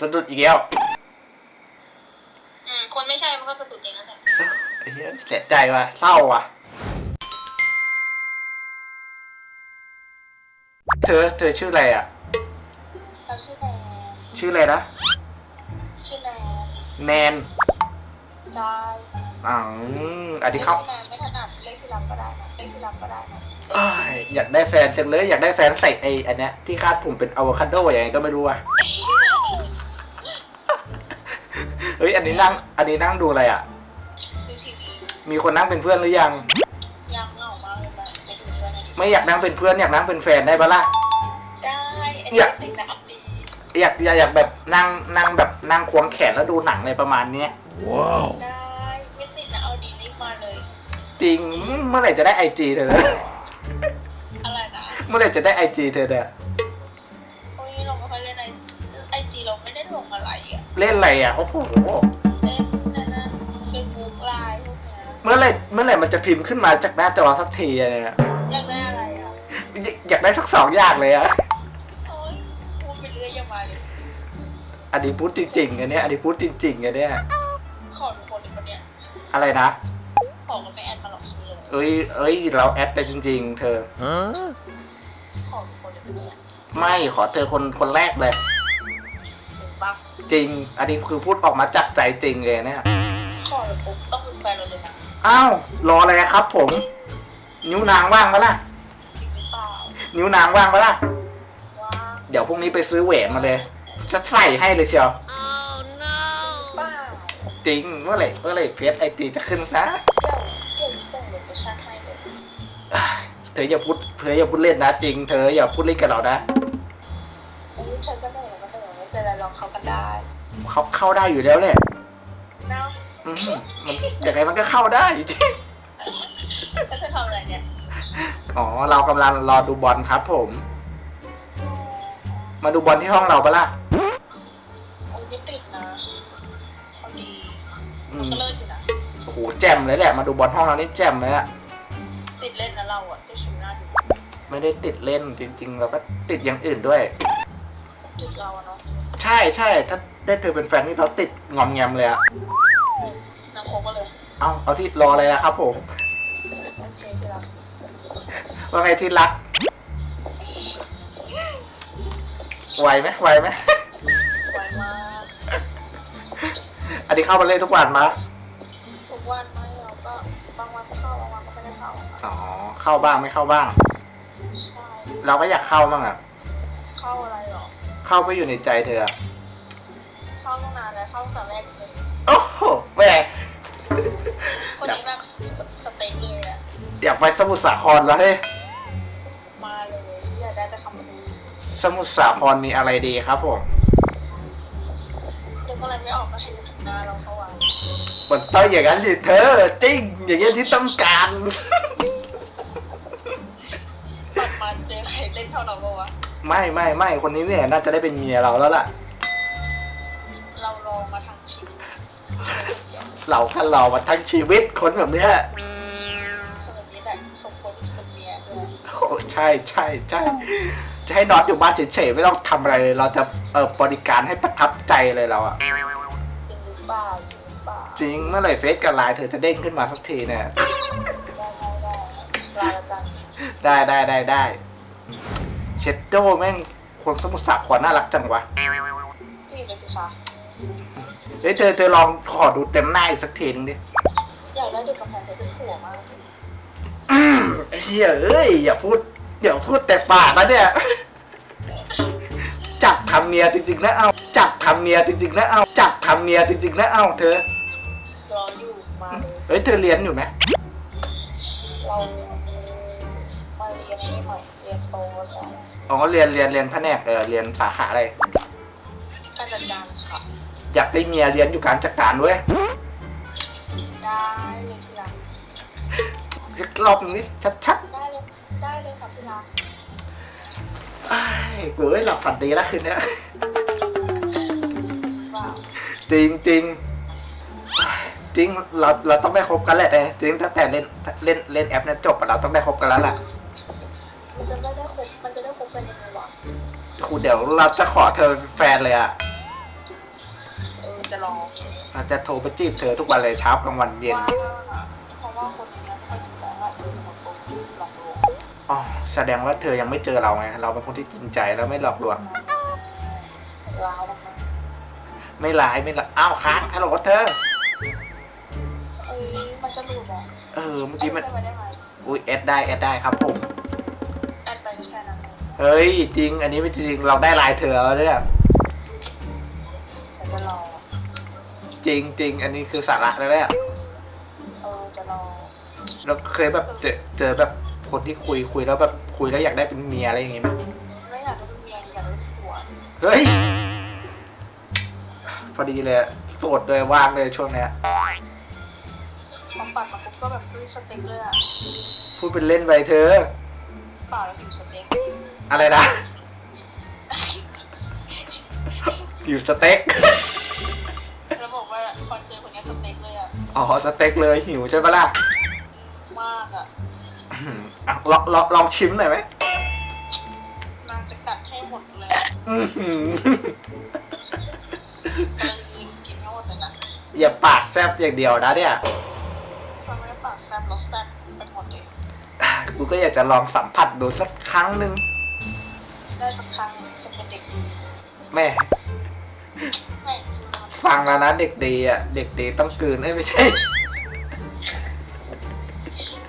สะดุดอีกแล้วอืมคนไม่ใช่มันก็สะดุดอย่างนั้นแหละไอ้เหี้ยเสียใจว่ะเศร้าว่ะ เธอ เธอชื่ออะไรอะ เราชื่อแนนชื่ออะไรนะ ชื่อแนนแนนจอยอ๋ออันนี้เขาแนนไม่ถนัดเล่นที่รับก็ได้นะเล่นที่รับก็ได้นะอ้ายอยากได้แฟนจังเลย อยากได้แฟนใส่ไอ้อันเนี้ยที่คาดผมเป็นอะโวคาโดอย่างไงก็ไม่รู้อะ เฮ้ยอันนี้นั่ง อันนี้นั่งดูอะไรอะ ดูทีวีมีคนนั่งเป็นเพื่อนหรือยัง ยังเหงามากเลยนะไปดูด้วยนะไม่อยากนั่งเป็นเพื่อนอยากนั่งเป็นแฟนได้ปะล่ะ ได้ไอ้อยากเด็กนะอับดีอยากอยากอยากแบบนั่งนั่งแบบนั่งควงแขนแล้วดูหนังอะไรประมาณเนี้ยได้ไม่ติดนะเอาดีรีบมาเลย จริงเมื่อไหร่จะได้ไอจีเธอเนี่ยอะไรนะ เมื่อไหร่จะได้ไอจีเธอเนี่ย เล่นอะไรอะโอ้โหเล่นนั่นนะเฟซบุ๊กไลน์พวกเนี้ยเมื่อไหร่เมื่อไหร่มันจะพิมพ์ขึ้นมาจากหน้าจอสักทีอะเนี่ยอยากได้อะไรอะอยอยากได้สักสองอย่างเลยอะโอ้ยพูดไปเรื่อยอย่ามาเลยอันนี้พูดจริงๆอันเนี้ยอันนี้พูดจริงๆอันเนี้ยขอทุกคนเลยคนเนี้ยอะไรนะขอกันไม่แอดมาหรอกชื่อเลยเอ้ยเอ้ยเราแอดไปจริง ๆ เธอ ขอทุกคนเลยคนเนี้ย ไม่ขอเธอคนคนแรกเลยถึงปะ จริง อันนี้คือพูดออกมาจากใจจริงเลยเนี่ย ขอเลยปุ๊บต้องเป็นแฟนเราเลยนะอ้าว รออะไรครับผม นิ้วนางว่างปะล่ะ จริงหรือเปล่านิ้วนางว่างปะล่ะ ว่าเดี๋ยวพรุ่งนี้ไปซื้อแหวนมาเลย จะใส่ให้เลยเชียว เปล่าจริง เมื่อไหร่เมื่อไหร่เฟซไอจีจะขึ้นนะ เดี๋ยวเดี๋ยวส่งโลเคชั่นให้เลยเธออย่าพูดเธออย่าพูดเล่นนะจริง เธออย่าพูดเล่นกับเรานะเอ้ยฉันก็เหนื่อยก็เหนื่อยไม่ เป็นไรลองเขากันได้เขาเข้าได้อยู่แล้วแหละเนาะอืมมันยังไงมันก็เข้าได้จริงแล้วจะทำอะไรเนี่ยอ๋อ เรากำลังรอดูบอลครับผม มาดูบอลที่ห้องเราปะล่ะโอ้ยไม่ติดนะพอดีอืมันมก็เลิกอยู่นะ โอ้โหแจ่มเลยแหละ มาดูบอลห้องเรานี่แจ่มเลยอะติดเล่นนะเราอะจะชิวหน้าดูไม่ได้ติดเล่นจริง ๆ เราก็ติดอย่างอื่นด้วยติดเราอะเนาะ ใช่ใช่ถ้าได้เธอเป็นแฟนนี่เราติดงอมแงมเลยอะนางโคกก็เลยเอาเอาที่รออะไรนะครับผม โอเคที่รักว่าไงที่รักไหวไหมไหวไหม ไวมากอันนี้เข้ามาเล่นทุกวันมาทุกวันไม่เราก็บางวันก็เข้าบางวันก็ไม่ได้เข้าอ๋อเข้าบ้างไม่เข้าบ้าง ใช่เราก็อยากเข้าบ้างอะเข้าอะไรหรอ เข้าไปอยู่ในใจเธออะเข้าตั้งนานแล้วเข้าตั้งแต่แรกเลยโอ้โหแหม่คนนี้แบบสเต็กเลยอะอยากไปสมุทรสาครแล้วเฮ้ยมาเลยอยากได้แต่คำพูดสมุทรสาครมีอะไรดีครับผมเดี๋ยวก็อะไรไม่ออกก็ให้ดูหน้าเราเข้าไว้ มันต้องอย่างนั้นสิเธอจริง อย่างเงี้ยที่ต้องการ ไม่ไม่ไม่คนนี้เนี่ยน่าจะได้เป็นเมียเราแล้วล่ะ เราลองมาทางชีวิตเราคันเรามาทั้งชีวิตคนแบบเนี้ยคนแบบนี้แหละสมควรที่จะเป็นเมียด้วยโอ้ใช่ใช่ใช่จะให้นอนอยู่บ้านเฉยๆไม่ต้องทำอะไรเลย เราจะเออบริการให้ประทับใจเลยเราอะจริงหรือเปล่าจริงหรือเปล่าจริงเมื่อไหร่เฟซกับไลน์เธอจะเด้งขึ้นมาสักทีเนี่ยได้ได้ได้ลาแล้วกัน ได้ได้ได้ได้ เชดโดแม่งคนสมุทรสาครน่ารักจังวะพี่ไปสิคะเฮ้ยเธอเธอลองขอดูเต็มหน้าอีกสักทีนึงดิอยากได้เด็กกำแพงเพชรเป็นผัวมากอืมไอ้เฮียเอ้ยอย่าพูดอย่าพูดแต่ปากนะเนี่ยจับทำเมียจริงๆนะเอาจับทำเมียจริงๆนะเอาจับทำเมียจริงๆนะเอาเธอรออยู่มาเลยเฮ้ยเธอเรียนอยู่ไหมเรามาเรียนนี้หน่อยเรียนโตสอง อ๋อเรียนเรียนเรียนแผนกเออเรียนสาขาอะไรการจัดการค่ะอยากได้เมียเรียนอยู่การจัดการเว้ยได้เลยทีหลังสักรอบนึงนี่ชัดได้เลยได้เลยค่ะพี่รักๆไอ้ายกูเอ้ยหลับฝันดีแล้วคืนเนี้ยว่าจริงจริงจริงเราเราต้องได้คบกันแหละแต่จริงตั้งแต่เล่นเล่นเล่นแอปเนี่ยจบอะเราต้องได้คบกันแล้วแหละมันจะไม่ได้ คบมันจะได้คบกันยังไงวะครูเดี๋ยวเราจะขอเธอเป็นแฟนเลยอะไจะรอเราจะโทรไปจีบเธอทุกวันเลยเช้ากลางวันเย็น ว่าเพราะว่าคนนี้ไม่ค่อยจริงใจว่าเจอคนปุ๊บหลอกลวงอ๋อแสดงว่าเธอยังไม่เจอเราไง เราเป็นคนที่จริงใจแล้วไม่หลอกลวง ร้าวมากไม่ร้ายไม่ร้ายอ้าวค้างฮัลโหลเธอๆเอ้ยมันจะหลุดอะเออเมื่อกี้มัน ได้ไหมได้ไหมอุ้ยแอดได้แอดได้ครับผม เองเฮ้ยจริง อันนี้ไม่จริงเราได้ไลน์เธอแล้วเนี่ยแต่จะรอจริงจริงอันนี้คือสาระแล้วเนี่ยเออจะรอเราเคยแบบเจอเจอแบบคนที่คุยคุยแล้วแบบคุยแล้วอยากได้เป็นเมียอะไรอย่างงี้ไหมไม่อยากได้เป็นเมียอยากได้เป็นผัวเฮ้ยพอดีเลยโสดเลยว่างเลยช่วงเนี้ยมาปัดมาปุ๊บก็แบบดูสเต็กเลยอะพูดเป็นเล่นไปเธอเปล่าแล้วหิวสเต็ก อะไรนะอยู่สเต็ก แล้วบอกว่าพอเจอคนนี้สเต็กเลยอะ อ๋อสเต็กเลยหิวใช่ปะล่ะมากอะอืมอะลองลองลองชิมหน่อยไหมนางจะกัดให้หมดเลยอื้อหือกลืนกินไม่หมดเลยนะอย่าปากแซบอย่างเดียวนะเนี่ย ทำให้ปากแซ่บรสแซ่บเป็นหมดเลย กูก็อยากจะลองสัมผัสดูสักครั้งหนึ่ง ได้สักครั้งจะเป็นเด็กดีแม่ไม่ฟังแล้วนะเด็กดีอะ เด็กดีต้องกลืนเอ้ยไม่ใช่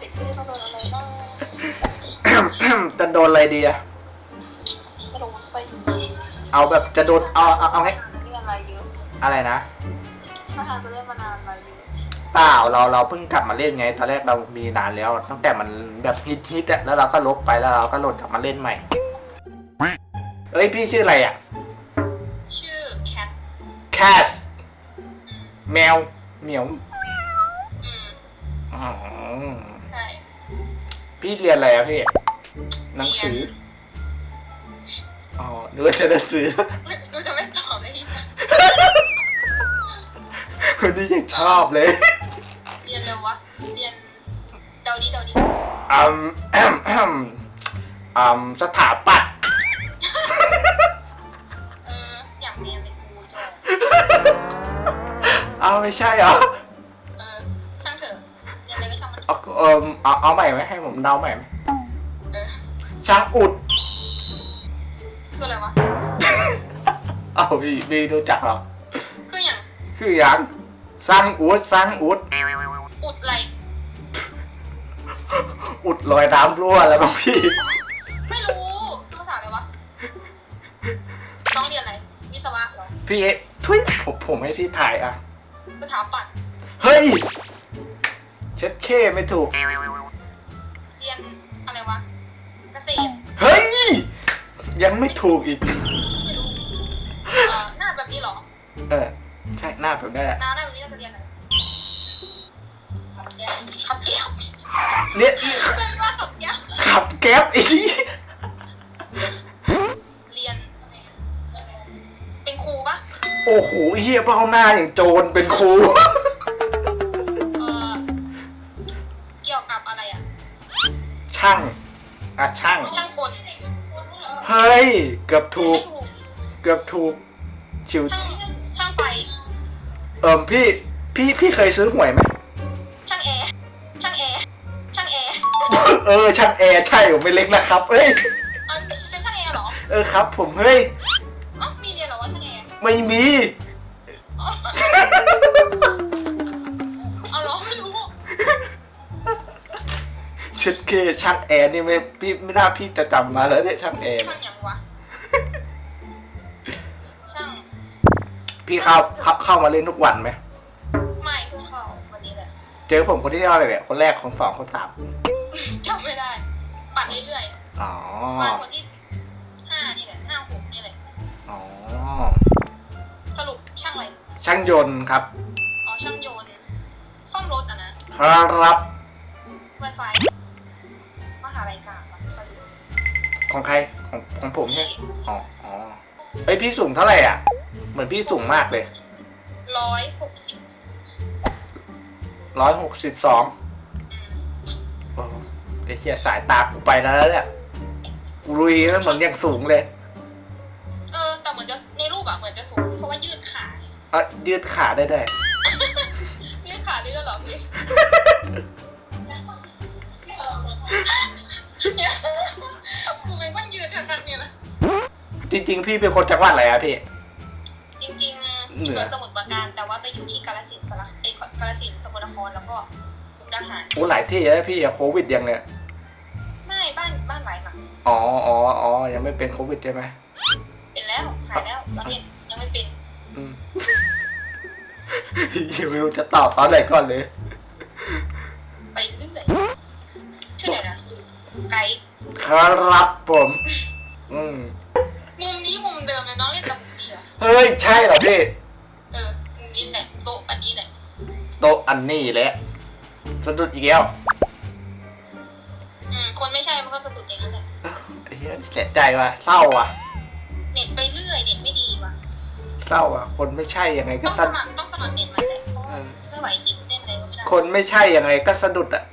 เด็กดีต้องโดนอะไรบ้างจะโดนอะไรดีอะ ไม่รู้สิเอาแบบจะโดนเอาเอาเอาให้เรียนอะไรเยอะอะไรนะ ถ้าทางจะเล่นมานานอะไรเยอะเปล่าเราเราเพิ่งกลับมาเล่นไงตอนแรกเรามีนานแล้ว ตั้งแต่มันแบบฮิตฮิตอะแล้วเราก็ลบไปแล้วเราก็โหลดกลับมาเล่นใหม่ เอ้ยพี่ชื่ออะไรอะ ชื่อแคท Cat แมว เหมียวอืม อ๋อใช่ พี่เรียนอะไรอะพี่ หนังสือ อ๋อนึกว่าจะหนังสือกูจะไม่ตอบเลยคนนี้ยังชอบเลยเรียนเร็ววะ เรียนเดาดีเดาดีอืมแอมแอมอืมสถาปัตย์ เอาไม่ใช่เหรอเออช่างเถอะเรียนอะไรก็ช่างมันเอาเออเอาเอาใหม่ไหมให้ผมเดาใหม่ไหมเออช่างอุด คืออะไรวะเอาพี่พี่รู้จักเหรอคืออย่างคืออย่างสร้างอุดสร้างอุด อุดอะไรอุดรอยน้ำรั่วแล้วบางพี่ ไม่รู้คือภาษาอะไรวะต้องเรียนอะไรวิศวะเหรอพี่เอ๊ะทุยผมผมให้พี่ถ่ายอะ สถาปัตย์เฮ้ย เช็ดเช่ไม่ถูก เรียนอะไรวะ เกษตรเฮ้ย ยังไม่ถูกอีก ไม่รู้เอ่อหน้าแบบนี้เหรอเออ ใช่หน้าแบบนี้แหละหน้าหน้าแบบนี้เราจะเรียนอะไรขับแก้วขับแก้วเนี่ย เป็นว่าขับแก้วขับแก๊ปอีก อ้โหเฮียเบ้าหน้าอย่างโจรเป็นครู เออเกี่ยวกับอะไรอะ ช่างอะช่าง ช่างกลเฮ้ย เกือบถูกไม่ถูก เกือบถูกชิวช่างช่างไฟ เอิมพี่ พี่พี่เคยซื้อหวยไหม ช่างแอร์ ช่างแอร์ ช่างแอร์เออช่างแอร์ใช่ผมไม่เล็กนะครับ เอ้ยเออเป็นช่างแอร์เหรอ เออครับ ผมเฮ้ย ไม่มีอ๋อเอาเหรอไม่รู้เช็ดเคช่างแอร์นี่ไม่พี่ไม่น่าพี่จะจำมาแล้วเนี่ยช่างแอร์ช่างอย่างวะ ช่าง พี่เข้าเข้าเข้ามาเล่นทุกวันไหมไม่เพิ่งเข้าวันนี้แหละเจอผมคนที่เท่าไหร่เนี่ยคนแรกคนสองคนสามจำไม่ได้ ปัดเรื่อยอ๋อๆมาคนที่ห้านี่แหละห้าหกนี่แหละ อ๋อสรุป ช่างอะไรช่างยนต์ครับอ๋อช่างโยนซ่อมรถอะนะ ครับ Wi-Fi มหาลัยกลางปะสะดวกของใครของของผมใช่อ๋ออ๋อเฮ้ยพี่สูงเท่าไหร่อะ เหมือนพี่สูงมากเลยร้อยหกสิบร้อยหกสิบสองไอ้เหี้ยสายตากูไปแล้วเนี่ยกูรุยแล้วเหมือนยังสูงเลย ยืดขาเอะยืดขาได้ด้วยยืดขาได้ด้วยเหรอพี่เนี่ยกูเป็นคนยืดทันๆเนี่ยนะจริง ๆ พี่เป็นคนจังหวัดอะไรอะพี่ จริงๆเหนือเกิดสมุทรปราการแต่ว่าไปอยู่ที่กาฬสินธุ์สระเอ้ยกาฬสินธุ์สกลนครแล้วก็มุกดาหารโอ้หลายที่เลยพี่อะโควิดยังเนี่ย ไม่บ้านบ้านไหวหนักอ๋ออ๋ออ๋อยังไม่เป็นโควิดใช่ไหมเป็นแล้วหายแล้วตอนนี้ยังไม่เป็น อืม ยังไม่รู้จะตอบตอนไหนก่อนเลย ไปเรื่อยชื่อไหนนะไกด์ครับผม อืมมุมนี้มุมเดิมเลยน้องเล่นกับมุมนี้เหรอเฮ้ย ใช่เหรอพี่ เออมุมนี้แหละโต๊ะอันนี้แหละโตะอันนี้แหละ สะดุดอีกแล้วอืมคนไม่ใช่มันก็สะดุดอย่างนั้นแหละเฮ้ยเสียใจว่ะเศร้าว่ะ เน็ตไปเรื่อยเน็ตไม่ดีว่ะ เศร้าอะ คนไม่ใช่ยังไงก็ต้องสสะดุดมัครต้องสมัครเน็ตมาแหละเพราะว่าเออไม่ไหวจริงเล่นอะไรก็ไม่ได้คนไม่ใช่ยังไงก็สะดุดอะ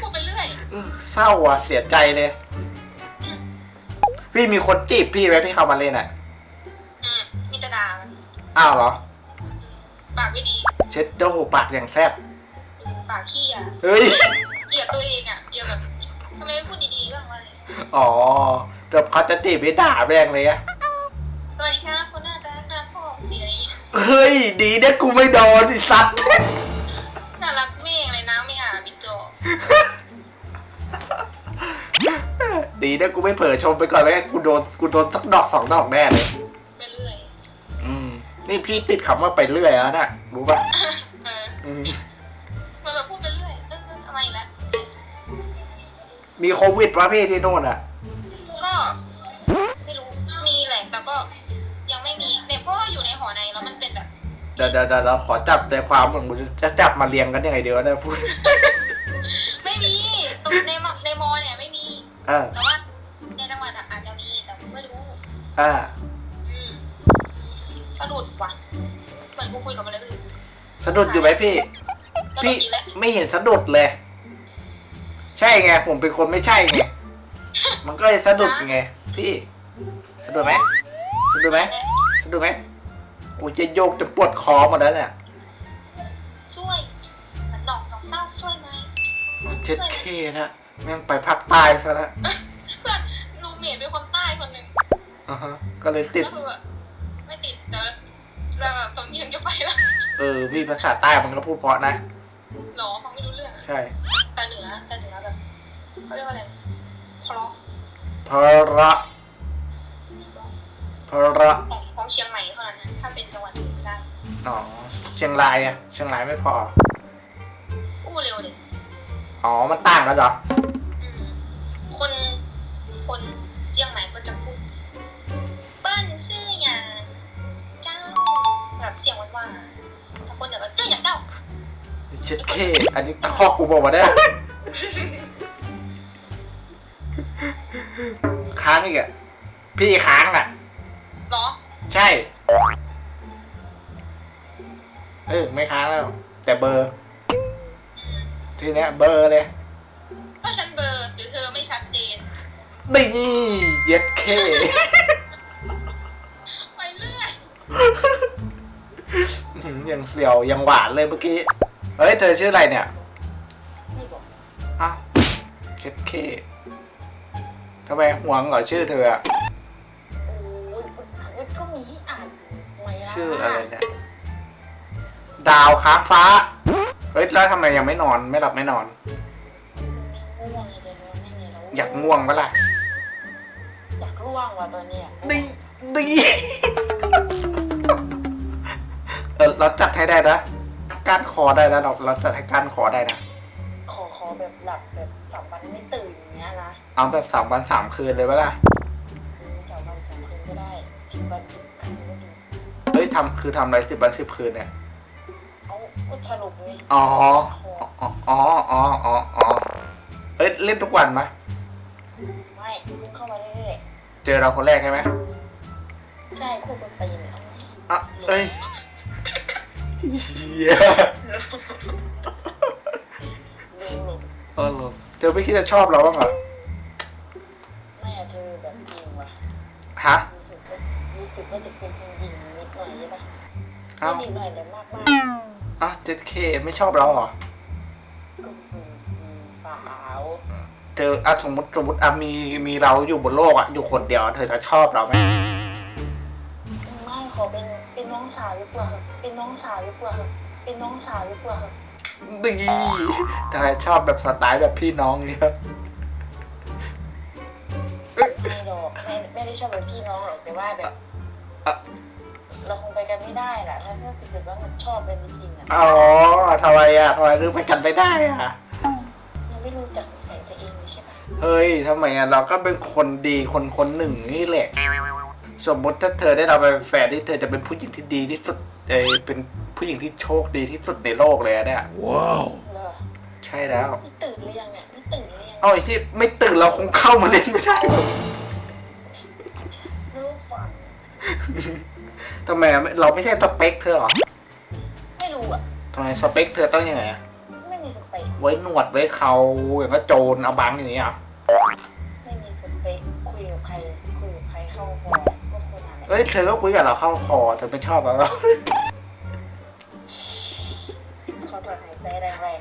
พูดไปเรื่อยเออเศร้าอะเสียใจเลย พี่มีคนจีบพี่ไหมพี่เข้ามาเล่นอะ อืมมีแตด่ามันอ้าวเหรอ ปากไม่ดีเช็ดโดปากอย่างแซบเออปากขี้อะเฮ้ย เกลียดตัวเองอะเกลียดแบบทำไมไม่พูดดีๆบ้างวะเลยอ๋อ แต่เขาจะจีบพี่ด่าแรงเลยอะสวัสดีครับคนหน้าตาหน้าพ่อเสียอะไรอย่างเงี้ยเฮ้ย ดีนะกูไม่โดนไอ้สัตว์ น่ารักเม่งเลยน้ำไม่อาบบิโจดีนะกูไม่เผลอชมไปก่อนแล้วกูโดนกูโดนสักดอกสองดอกแน่เลย ไปเรื่อยอืม นี่พี่ติดคำว่าไปเรื่อยแล้วนะรู้ป่ะเอออืมมันแบบพูดไปเรื่อยเออเออทำไมอีกแล้วมีโควิดวะพี่ที่โน่นอะ เดี๋ยวเดี๋ยวเดี๋ยวเราขอจับใจความเหมือนกูจะจับมาเรียงกันยังไงเดี๋ยวนะพูดไม่มีตรงในมอในมอเนี่ยไม่มี เออแต่ว่าในจังหวัดอะอาจจะมีแต่ไม่รู้อ่าอืมสะดุดว่ะเหมือนกูคุยกับมันเลยไม่รู้สะดุดอยู่ไหมพี่ สะดุพี่ดอีกแล้วไม่เห็นสะดุดเลย ใช่ไง ผมเป็นคนไม่ใช่ไง มันก็เลยสะดุดไง พี่ สะดุดไหมสะดุดไหมสะดุดไหม โอ้ยจะโยกจะปวดคอหมดแล้วเนี่ยช่วยเหมือนหนอกหนอกเศร้าช่วยไหมเจ็ดเคนะแม่งไปภาคใต้ซะแล้วเพื่อนรูเมทเป็นคนใต้คนหนึ่งอ่าฮะก็เลยติดก็คือแบบไม่ติดแต่แต่แบบตอนนี้ยังจะไปแล้วเออพี่ภาษาใต้มันก็พูดเพราะนะหรอฟังไม่รู้เรื่องอะใช่แต่เหนือแต่เหนือแบบเขาเรียกว่าอะไรเพราะพระพระของของ เชียงใหม่เท่านั้นนะถ้าเป็นจังหวัดอื่นไม่ได้อ๋อเชียงรายอะเชียงรายไม่พอ อู้เร็วเลยอ๋อ มันต่างกันเหรอ อืมคนคนเชียงใหม่ก็จะพูดเปิ้นซื่ออย่างเจ้าแบบเสียงหวานๆถ้าคนเหนือก็เจ้าอย่างเจ้า เช็ดเคอันนี้ตะคอกกูบอกมาได้ ค้างอีกอะพี่ค้างอะเหรอ ใช่ เออไม่ค้างแล้ว แต่เบอร์อืมทีเนี้ยเบอร์เลย ก็ฉันเบลอร์หรือเธอไม่ชัดเจนนี่เย็ดเค ไปเรื่อยอื้อหือยังเสียวยังหวานเลยเมื่อกี้ เฮ้ย เธอชื่ออะไรเนี่ยไม่บอกอ้าวเช็ดเคทำไมห่วงเหรอชื่อเธออะ ชื่ออะไรเนี่ย ดาวค้างฟ้า เฮ้ยแล้วทำไมยังไม่นอน ไม่หลับไม่นอน ง่วงเลยเดี๋ยวนอนไม่ไงแล้วอยากง่วงปะล่ะอยากร่วงว่ะตอนเนี้ยนี่นี่เออเราจัดให้ได้นะก้านคอได้แล้วเราเราจัดให้ก้านคอได้นะ ขอขอแบบหลับแบบสามวันไม่ตื่นอย่างเงี้ยนะ เอาแบบสามวันสามคืนเลยปะล่ะ ทำคือทำอะไรสิบวันสิบคืนเนี่ยเอาก็สรุปไงอ๋ออ๋ออ๋ออ๋ออ๋ออ๋อเอ้ยเล่นทุกวันไหมไม่เพิ่งเข้ามาเรื่อยเจอเราคนแรกใช่ไหมๆใช่คู่กันตีนเอาไว้อะเอ้ยเฮียลืมหลบเออเหรอเธอไม่คิดจะชอบเราบ้างเหรอแม่เธอแบบจริงว่ะฮะ รู้สึกสุดก็จะเป็นผู้หญิงนิดหน่อยใช่ปะ เอ้าไม่นิดหน่อยเลยมากมากอะเจ็ดเคไม่ชอบเราเหรอๆก็อืมอืมเปล่าเธออะสมมติสมมติอะมีมีเราอยู่บนโลกอะอยู่คนเดียวเธอจะชอบเราไหมไม่ขอเป็นเป็นน้องสาวดีกว่าครับเป็นน้องสาวดีกว่าครับเป็นน้องสาวดีกว่าครับดีเธอชอบแบบสไตล์แบบพี่น้องเนี่ยไม่หรอกไม่ไม่ได้ชอบเป็นพี่น้องหรอกแต่ว่าแบบ อะ เราคงไปกันไม่ได้แหละถ้าถ้าเกิดว่ามันชอบเป็นจริงๆอะอ๋อทำไมอะทำไมถึงไปกันไม่ได้อะ ยังไม่รู้จักนิสัยตัวเองเลยใช่ปะเฮ้ยทำไมอะเราก็เป็นคนดีคนคนหนึ่งนี่แหละ สมมติถ้าเธอได้เราไปเป็นแฟนที่เธอจะเป็นผู้หญิงที่ดีที่สุดเอยเป็นผู้หญิงที่โชคดีที่สุดในโลกเลยอะเนี่ย เหรอใช่แล้ว นี่ตื่นหรือยังเนี่ยนี่ตื่นหรือยัง เอาไอ้ที่ไม่ตื่นเราคงเข้ามาเล่นไม่ใช่เหรอ รู้ฝัน ทำไมอะเราไม่ใช่สเปคเธอเหรอไม่รู้อะ ทำไมสเปคเธอต้องยังไงอะไม่มีสเปคไว้หนวดไว้เขาอย่างก็โจรเอาบังอย่างนี้อะไม่มีสเปคคุยกับใครคุยกับใครเข้าคอก็คนนั้นแหละเอ้ยเธอก็คุยกับเราเข้าคอเธอไม่ชอบเราหรอขอถอนหายใจแรง